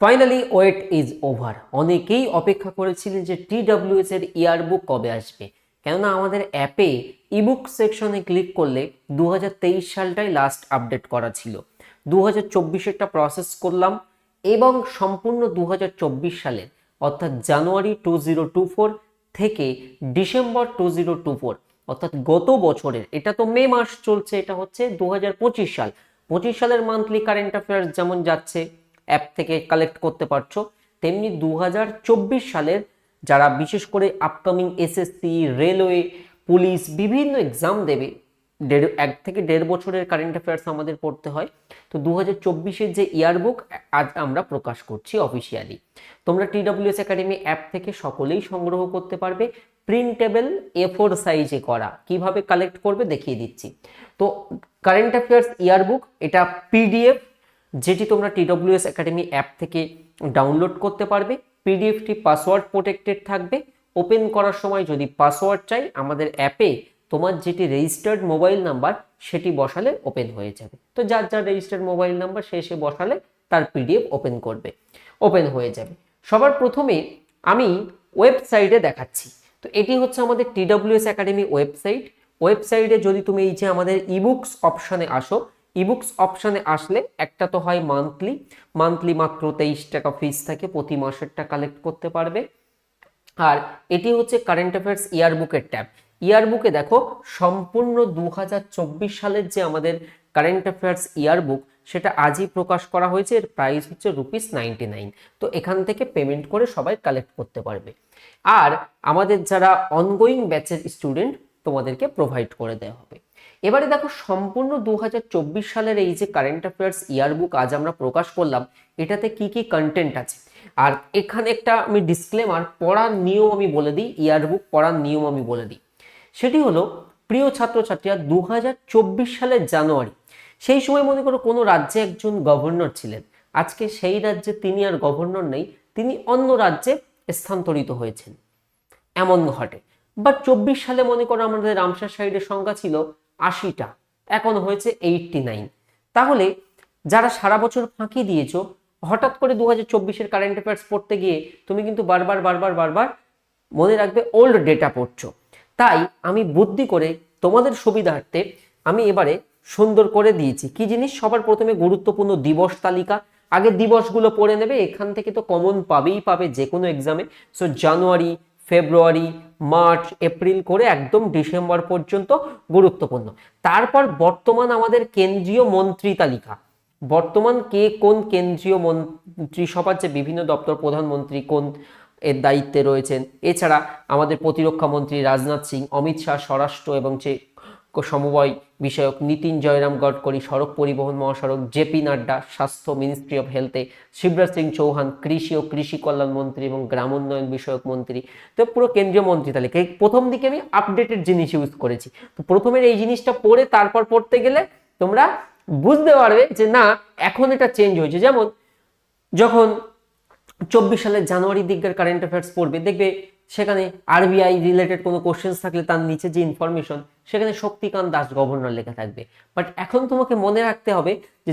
Finally wait is over অনেকেই অপেক্ষা করেছিলেন যে টিডাব্লিউএস এর ইয়ারবুক কবে আসবে। কেননা আমাদের অ্যাপে ইবুক সেকশনে ক্লিক করলে দু সালটাই লাস্ট আপডেট করা ছিল। দু হাজার প্রসেস করলাম এবং সম্পূর্ণ দু সালের, অর্থাৎ January two zero two four থেকে December two zero two four অর্থাৎ গত বছরের, এটা তো মে মাস চলছে, এটা হচ্ছে দু হাজার পঁচিশ সাল। পঁচিশ সালের মান্থলি কারেন্ট অ্যাফেয়ার্স যেমন যাচ্ছে অ্যাপ থেকে কালেক্ট করতে পারছ। তেমনি দু হাজার চব্বিশ সালের যারা বিশেষ করে আপকামিং এসএসসি রেলওয়ে পুলিশ বিভিন্ন এক্সাম দেবে, দেড়, এক থেকে দেড় বছরের কারেন্ট অ্যাফেয়ার্স আমাদের পড়তে হয়। তো দু হাজার যে ইয়ারবুক আজ আমরা প্রকাশ করছি অফিসিয়ালি তোমরা টিডাব্লিউএস একাডেমি অ্যাপ থেকে সকলেই সংগ্রহ করতে পারবে। প্রিন্টেবল এ ফোর সাইজে করা। কীভাবে কালেক্ট করবে দেখিয়ে দিচ্ছি। তো কারেন্ট অ্যাফেয়ার্স ইয়ারবুক এটা পিডিএফ যেটি তোমরা টিডব্লিউএস একাডেমি অ্যাপ থেকে ডাউনলোড করতে পারবে। পিডিএফটি পাসওয়ার্ড প্রোটেক্টেড থাকবে। ওপেন করার সময় যদি পাসওয়ার্ড চাই, আমাদের অ্যাপে তোমার যেটি রেজিস্টার্ড মোবাইল নাম্বার সেটি বসালে ওপেন হয়ে যাবে। তো যার যার রেজিস্টার্ড মোবাইল নাম্বার সে সে বসালে তার পিডিএফ ওপেন করবে। ওপেন হয়ে যাবে। সবার প্রথমে আমি ওয়েবসাইটে দেখাচ্ছি। তো এটি হচ্ছে আমাদের টিডব্লিউএস একাডেমি ওয়েবসাইট ওয়েবসাইটে যদি তুমি এই যে আমাদের ইবুকস অপশানে আসো ইবুকস অপশানে আসলে একটা তো হয় মান্থলি মান্থলি মাত্র তেইশ টাকা ফিস থাকে, প্রতি মাসেরটা কালেক্ট করতে পারবে। আর এটি হচ্ছে কারেন্ট অ্যাফেয়ার্স ইয়ারবুকের ট্যাব ইয়ারবুকে দেখো, সম্পূর্ণ দু হাজার চব্বিশ সালের যে আমাদের কারেন্ট অ্যাফেয়ার্স ইয়ারবুক সেটা আজই প্রকাশ করা হয়েছে, এর প্রাইস হচ্ছে রুপিস নাইনটি নাইন তো এখান থেকে পেমেন্ট করে সবাই কালেক্ট করতে পারবে। আর আমাদের যারা অনগোয়িং ব্যাচের স্টুডেন্ট তোমাদেরকে প্রোভাইড করে দেওয়া হবে। এবারে দেখো সম্পূর্ণ দু হাজার চব্বিশ সালের এই যে কারেন্ট অ্যাফেয়ার্স ইয়ারবুক আজ আমরা প্রকাশ করলাম, এটাতে কি কি কন্টেন্ট আছে? আর এখানে একটা আমি ডিসক্লেমার পড়ার নিয়ম আমি বলে দিই ইয়ারবুক পড়ার নিয়ম আমি বলে দিই। সেটি হলো, প্রিয় ছাত্রছাত্রীরা দু সালের জানুয়ারি, সেই সময় মনে করো কোনো রাজ্যে একজন গভর্নর ছিলেন। আজকে সেই রাজ্যে তিনি আর গভর্নর নেই, তিনি অন্য রাজ্যে স্থানান্তরিত হয়েছেন। এমন ঘটে। বাট চব্বিশ সালে মনে করো আমাদের রামসার সাইডের সংখ্যা ছিল আশিটা, এখন হয়েছে এইটটি নাইন তাহলে যারা সারা বছর ফাঁকি দিয়েছ, হঠাৎ করে দু হাজার চব্বিশের কারেন্ট অ্যাফেয়ার্স পড়তে গিয়ে তুমি কিন্তু বারবার বারবার বারবার মনে রাখবে ওল্ড ডেটা পড়ছো। তাই আমি বুদ্ধি করে তোমাদের সুবিধার্থে আমি এবারে সুন্দর করে দিয়েছি। কি জিনিস? সবার প্রথমে গুরুত্বপূর্ণ দিবস তালিকা। আগে দিবসগুলো পড়ে নেবে, এখান থেকে তো কমন পাবেই পাবে যে কোনো এক্সামে so January February, March, April করে একদম ডিসেম্বর পর্যন্ত গুরুত্বপূর্ণ। তারপর বর্তমান আমাদের কেন্দ্রীয় মন্ত্রী তালিকা। বর্তমান কে কোন কেন্দ্রীয় মন্ত্রিসভার যে বিভিন্ন দপ্তর, প্রধানমন্ত্রী কোন এর দায়িত্বে রয়েছেন, এছাড়া আমাদের প্রতিরক্ষা মন্ত্রী রাজনাথ সিং, অমিত শাহ স্বরাষ্ট্র এবং যে সমবায় বিষয়ক নীতিন জয়রাম গডকরি, সড়ক পরিবহন মহাসড়ক, জেপি নাড্ডা, স্বাস্থ্য মিনিস্ট্রি অফ হেলথে শিবরাজ সিং চৌহান, কৃষি ও কৃষি কল্যাণ মন্ত্রী এবং গ্রামোন্নয়ন বিষয়ক মন্ত্রী। তো পুরো কেন্দ্রীয় মন্ত্রী তালিকা। প্রথম দিকে আমি আপডেটেড জিনিস ইউজ করেছি। তো প্রথমের এই জিনিসটা পড়ে তারপর পড়তে গেলে তোমরা বুঝতে পারবে যে না, এখন এটা চেঞ্জ হয়েছে। যেমন যখন চব্বিশ সালের জানুয়ারি দিককার কারেন্ট অ্যাফেয়ার্স পড়বে, দেখবে সেখানে আরবিআই রিলেটেড কোনো কোশ্চেন্স থাকলে তার নিচে যে ইনফরমেশন সেখানে শক্তিকান্ত দাস গভর্নর লেখা থাকবে। বাট এখন তোমাকে মনে রাখতে হবে যে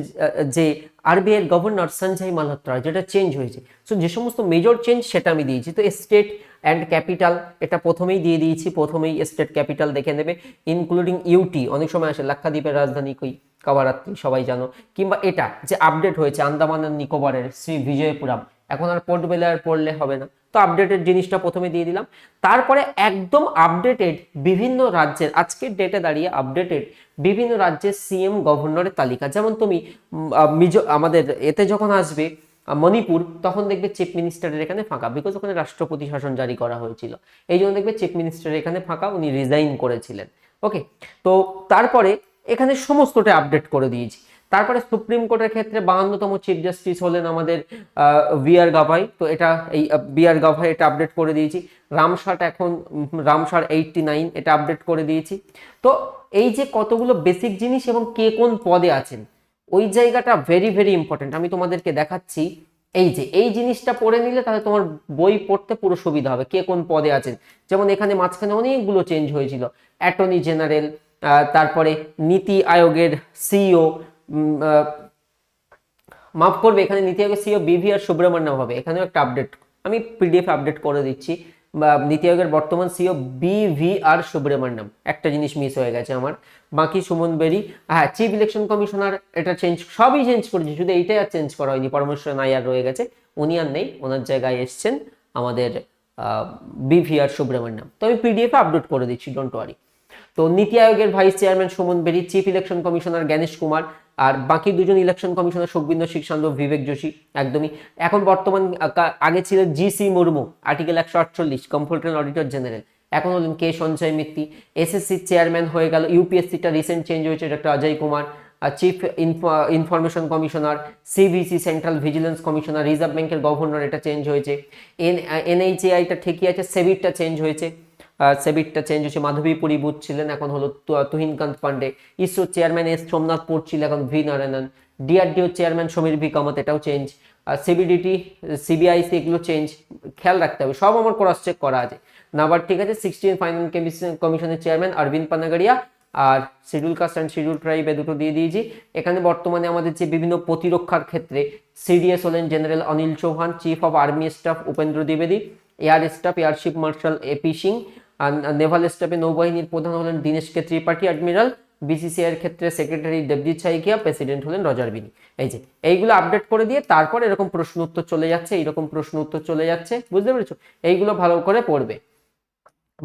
যে আরবিআই গভর্নর সঞ্জয় মালহোত্রা, যেটা চেঞ্জ হয়েছে। সো যে সমস্ত মেজর চেঞ্জ সেটা আমি দিয়েছি। তো স্টেট অ্যান্ড ক্যাপিটাল এটা প্রথমেই দিয়ে দিয়েছি। প্রথমেই স্টেট ক্যাপিটাল দেখে নেবে। ইনক্লুডিং ইউটি অনেক সময় আসে, লাক্ষাদ্বীপের রাজধানী কই কাবারাত্রি সবাই জানো। কিংবা এটা যে আপডেট হয়েছে, আন্দামান আর নিকোবরের, শ্রী বিজয়পুরাম। এখন আর পোর্ট বেলার পড়লে হবে না। তো আপডেটেড জিনিসটা প্রথমে দিয়ে দিলাম। তারপরে একদম আপডেটেড বিভিন্ন রাজ্যের আজকের ডেটে দাঁড়িয়ে আপডেটেড বিভিন্ন রাজ্যের সিএম গভর্নরের তালিকা। যেমন তুমি আমাদের এতে যখন আসবে মণিপুর, তখন দেখবে চিফ মিনিস্টারের এখানে ফাঁকা বিকজ ওখানে রাষ্ট্রপতি শাসন জারি করা হয়েছিল। এই জন্য দেখবে চিফ মিনিস্টারের এখানে ফাঁকা, উনি রিজাইন করেছিলেন। ওকে তো তারপরে এখানে সমস্তটা আপডেট করে দিয়েছি। তারপরে সুপ্রিম কোর্টের ক্ষেত্রে বাহান্নতম চিফ জাস্টিস হলেন আমাদের বি আর গাভাই তো এটা এই বি আর গাভাই এটা আপডেট করে দিয়েছি। রামসাট এখন রামসার এইটটি নাইন এটা আপডেট করে দিয়েছি। তো এই যে কতগুলো বেসিক জিনিস এবং কে কোন পদে আছেন, ওই জায়গাটা ভেরি ভেরি ইম্পর্টেন্ট আমি তোমাদেরকে দেখাচ্ছি, এই যে, এই জিনিসটা পড়ে নিলে তাহলে তোমার বই পড়তে পুরো সুবিধা হবে, কে কোন পদে আছেন। যেমন এখানে মাঝখানে অনেকগুলো চেঞ্জ হয়েছিল। অ্যাটর্নি জেনারেল তারপরে নীতি আয়োগের সিইও মাফ করবে, এখানে নীতি আয়োগের সিও বিভি আর সুব্রমণ্যম হবে। এখানেও একটা আপডেট আমি পিডিএফ আপডেট করে দিচ্ছি। বা নীতি আয়োগের বর্তমান সিও বিভি আর সুব্রমণ্যম, একটা জিনিস মিস হয়ে গেছে আমার। বাকি সুমন বেরি হ্যাঁ চিফ ইলেকশন কমিশনার এটা চেঞ্জ সবই চেঞ্জ করেছে, শুধু এইটাই আর চেঞ্জ করা হয়নি। পরমেশ্বর নায়ার রয়ে গেছে, উনি আর নেই, ওনার জায়গায় এসছেন আমাদের বিভি আর সুব্রমণ্যম। তো আমি পিডিএফ আপলোড করে দিচ্ছি ডোন্ট ওয়ারি তো নীতি আয়োগের vice chairman Suman Bery, chief election commissioner Gyanesh Kumar আর বাকি দুজন ইলেকশন কমিশনার সুখবিন্দর সান্দ বিবেক যোশী একদমই। এখন বর্তমান আগে ছিল জি সি মুর্মু, আর্টিকেল একশো আটচল্লিশ কম্পিউটার অডিটর জেনারেল। এখন হলেন কে সঞ্জয় মিত্তি, এসএসসি চেয়ারম্যান হয়ে গেল ইউপিএসসিটা রিসেন্ট চেঞ্জ হয়েছে, doctor Ajay Kumar chief information commissioner CVC central vigilance commissioner, reserve ব্যাংকের গভর্নর এটা চেঞ্জ হয়েছে। এন এনএইচএআইটা ঠিকই আছে সেবিরটা চেঞ্জ হয়েছে। সেবিটটা চেঞ্জ হচ্ছে মাধবী পুরীবুধ ছিলেন এখন হলো Tuhinkanta Pandey. ISRO chairman S Somnath port ছিল এখন V Narayanan. DRDO chairman Samir V Kamat, এটাও চেঞ্জ সিবিডিটি সিবিআইসি এগুলো চেঞ্জ খেয়াল রাখতে হবে। সব আমার ক্রস চেক করা আছে। নাবার ঠিক আছে সিক্সটিন ফাইন্যান্স কমিশনের chairman Arvind Panagariya R schedule caste and schedule tribe এ দুটো দিয়ে দিয়েছি। এখানে বর্তমানে আমাদের যে বিভিন্ন প্রতিরক্ষার ক্ষেত্রে সিডিএস হলেন general Anil Chauhan chief of army staff Upendra দ্বিবেদী air staff air chief marshal A P Singh R naval স্টাফে নৌবাহিনীর প্রধান হলেন Dinesh K Tripathi admiral BCCI এর ক্ষেত্রে সেক্রেটারি দেবজিৎ সাইকিয়া প্রেসিডেন্ট হলেন রজার বিনি এই যে, এইগুলো আপডেট করে দিয়ে তারপর এরকম প্রশ্ন উত্তর চলে যাচ্ছে, এইরকম প্রশ্ন উত্তর চলে যাচ্ছে, বুঝতে পেরেছ? এইগুলো ভালো করে পড়বে।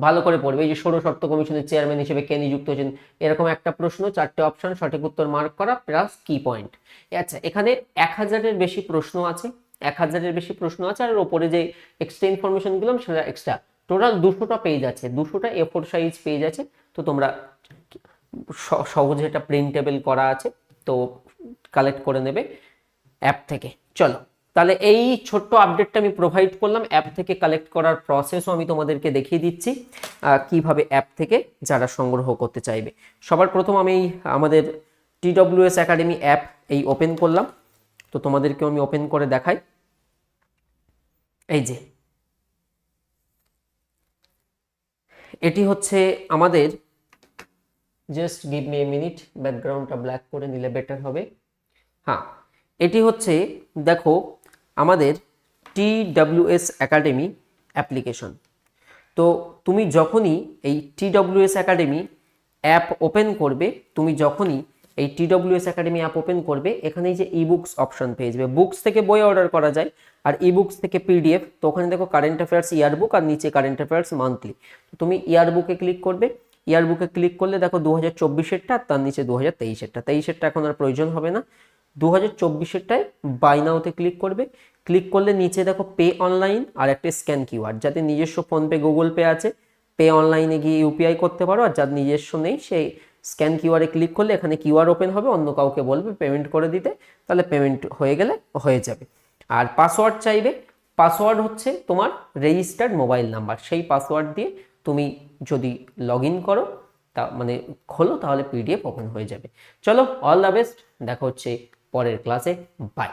ভালো করে পড়বে। এই যে ষোড় শর্ত কমিশনের চেয়ারম্যান হিসেবে কে নিযুক্ত হয়েছেন, এরকম একটা প্রশ্ন, চারটে অপশন সঠিক উত্তর মার্ক করা প্লাস কি পয়েন্ট আচ্ছা এখানে এক হাজারের বেশি প্রশ্ন আছে, এক হাজারের বেশি প্রশ্ন আছে, আর ওপরে যে এক্সট্রা ইনফরমেশনগুলো, সেটা এক্সট্রা টোটাল দুশোটা পেজ আছে, দুশোটা এ ফোর সাইজ পেজ আছে, তো তোমরা সহজে এটা প্রিন্টেবল করা আছে, তো কালেক্ট করে নেবে অ্যাপ থেকে। চলো, তাহলে এই ছোট্ট আপডেটটা আমি প্রোভাইড করলাম অ্যাপ থেকে কালেক্ট করার প্রসেসও আমি তোমাদেরকে দেখিয়ে দিচ্ছি কীভাবে অ্যাপ থেকে যারা সংগ্রহ করতে চাইবে। সবার প্রথম আমি আমাদের টিডব্লিউএস একাডেমি অ্যাপ এই ওপেন করলাম, তো তোমাদেরকেও আমি ওপেন করে দেখাই। এই যে এটি হচ্ছে আমাদের just give me a minute ব্যাকগ্রাউন্ডটা ব্ল্যাক করে নিলে বেটার হবে। হ্যাঁ এটি হচ্ছে, দেখো, আমাদের টি ডাব্লিউএস একাডেমি অ্যাপ্লিকেশন তো তুমি যখনই এই T W S academy app open করবে, তুমি যখনই এই T W S academy app open করবে এখানে এই যে ই বুকস অপশন পেয়ে যাবে। বুকস থেকে বই অর্ডার করা যায়, আর ই বুকস থেকে পিডিএফ তো ওখানে দেখো কারেন্ট অ্যাফেয়ার্স ইয়ার বুক আর নিচে কারেন্ট অ্যাফেয়ার্স মান্থলি তুমি ইয়ার বুকে ক্লিক করবে ইয়ার বুকে ক্লিক করলে দেখো দু হাজার চব্বিশেরটা আর তার নিচে দু হাজার তেইশেরটা। তেইশেরটা এখন আর প্রয়োজন হবে না। দু হাজার চব্বিশেরটায় বাই নাওতে ক্লিক করবে। ক্লিক করলে নিচে দেখো পে অনলাইন আর একটা স্ক্যান কিউআর যাতে নিজস্ব ফোনপে গুগল পে আছে। পে অনলাইনে গিয়ে ইউপিআই করতে পারো, আর যার নিজস্ব নেই সেই স্ক্যান কিউআরে ক্লিক করলে এখানে কিউআর ওপেন হবে, অন্য কাউকে বলবে পেমেন্ট করে দিতে, তাহলে পেমেন্ট হয়ে গেলে হয়ে যাবে। আর পাসওয়ার্ড চাইবে পাসওয়ার্ড হচ্ছে তোমার রেজিস্টার্ড মোবাইল নাম্বার সেই পাসওয়ার্ড দিয়ে তুমি যদি লগ ইন করো, তা মানে খোলো, তাহলে পিডিএফ ওপেন হয়ে যাবে। চলো অল দ্য বেস্ট দেখা হচ্ছে পরের ক্লাসে বাই